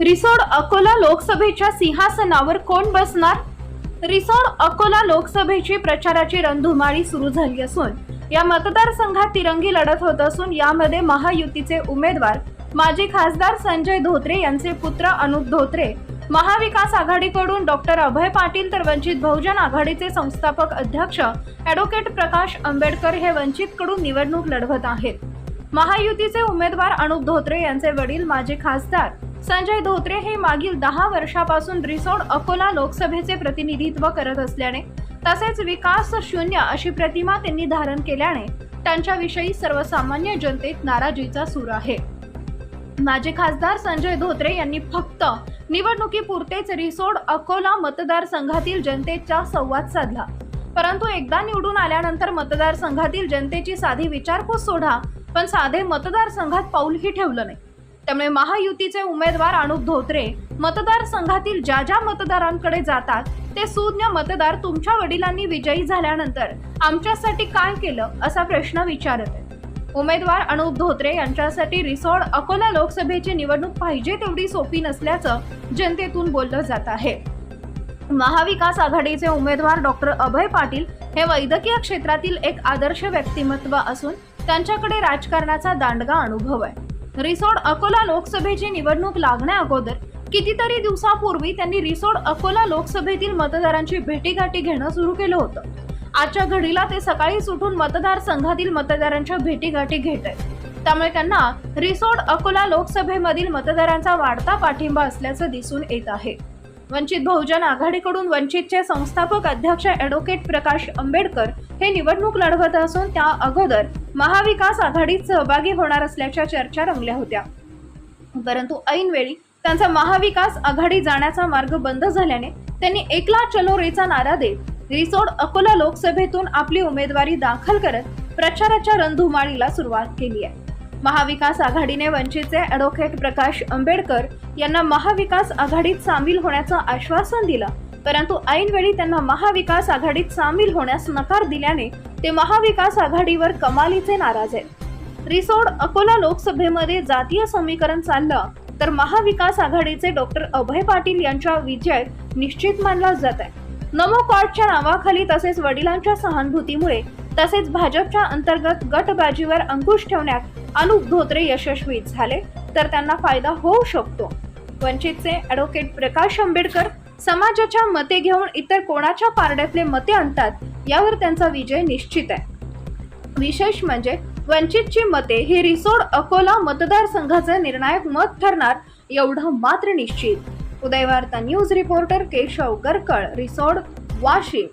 रिसोड अकोला लोकसभेच्या सिंहासनावर कोण बसणार? रिसोड अकोला लोकसभेची प्रचाराची रणधुमाळी सुरू झाली असून या मतदारसंघात तिरंगी लढत होत असून यामध्ये महायुतीचे उमेदवार माजी खासदार संजय धोत्रे यांचे पुत्र अनुप धोत्रे महाविकास आघाडीकडून डॉक्टर अभय पाटील तर वंचित बहुजन आघाडीचे संस्थापक अध्यक्ष ॲडव्होकेट प्रकाश आंबेडकर हे वंचितकडून निवडणूक लढवत आहेत. महायुतीचे उमेदवार अनुप धोत्रे यांचे वडील माजी खासदार संजय धोत्रे हे मागील दहा वर्षापासून रिसोड अकोला लोकसभेचे प्रतिनिधित्व करत असल्याने तसेच विकास शून्य अशी प्रतिमा त्यांनी धारण केल्याने त्यांच्याविषयी सर्वसामान्य जनतेत नाराजीचा सूर आहे. माजी खासदार संजय धोत्रे यांनी फक्त निवडणुकीपुरतेच रिसोड अकोला मतदारसंघातील जनतेचा संवाद साधला. परंतु एकदा निवडून आल्यानंतर मतदारसंघातील जनतेची साधी विचारपूस सोडा पण साधे मतदारसंघात पाऊलही ठेवलं नाही. त्यामुळे महायुतीचे उमेदवार अनुप धोत्रे मतदारसंघातील ज्या ज्या मतदारांकडे जातात ते सुज्ञ मतदार तुमच्या वडिलांनी विजयी झाल्यानंतर आमच्यासाठी काय केलं असा प्रश्न विचारत आहेत. उमेदवार अनुप धोत्रे यांच्यासाठी रिसोड अकोला लोकसभेची निवडणूक पाहिजे तेवढी सोपी नसल्याचं जनतेतून बोललं जात आहे. महाविकास आघाडीचे उमेदवार डॉक्टर अभय पाटील हे वैद्यकीय क्षेत्रातील एक आदर्श व्यक्तिमत्व असून त्यांच्याकडे राजकारणाचा दांडगा अनुभव आहे. रिसोड अकोला लोकसभेची निवडणूक लागण्या अगोदर कितीतरी दिवसापूर्वी त्यांनी रिसोड अकोला लोकसभेतील मतदारांची भेटीगाठी घेणं सुरू केलं होतं. आजच्या घडीला ते सकाळी उठून मतदारसंघातील मतदारांच्या भेटीगाठी घेत आहेत. त्यामुळे त्यांना रिसोड अकोला लोकसभेमधील मतदारांचा वाढता पाठिंबा असल्याचं दिसून येत आहे. वंचित बहुजन आघाडीकडून वंचितचे संस्थापक अध्यक्ष ॲडव्होकेट प्रकाश आंबेडकर हे निवडणूक लढवत असून त्या अगोदर महाविकास आघाडीत सहभागी होणार असल्याच्या चर्चा रंगल्या होत्या. परंतु ऐनवेळी त्यांचा महाविकास आघाडी जाण्याचा मार्ग बंद झाल्याने त्यांनी एकला चलो रेचा नारा देत रिसोड अकोला लोकसभेतून आपली उमेदवारी दाखल करत प्रचाराच्या रणधुमाळीला सुरुवात केली आहे. महाविकास आघाडीने वंचितचे ॲडव्होकेट प्रकाश आंबेडकर यांना महाविकास आघाडीत सामील होण्याचं आश्वासन दिलं. परंतु ऐनवेळी त्यांना महाविकास आघाडीत सामील होण्यास नकार दिल्याने ते महाविकास आघाडीवर कमालीचे नाराज आहेत. रिसोड अकोला लोकसभेमध्ये जातीय समीकरण चाललं तर महाविकास आघाडीचे डॉक्टर अभय पाटील यांच्या विजय निश्चित मानला जात आहे. नमो कॉर्डच्या नावाखाली तसेच वडिलांच्या सहानुभूतीमुळे तसेच भाजपच्या अंतर्गत गटबाजीवर अंकुश ठेवण्यात अनुप धोत्रे यशस्वी झाले तर त्यांना फायदा होऊ शकतो. वंचितचे ॲडव्होकेट प्रकाश आंबेडकर समाजाच्या मते घेऊन इतर कोणाच्या पारड्यातले मते आणतात यावर त्यांचा विजय निश्चित आहे. विशेष म्हणजे वंचितची मते ही रिसोड अकोला मतदारसंघाचं निर्णायक मत ठरणार एवढं मात्र निश्चित. Udayvarta news reporter Keshav Garkal Risod Washim.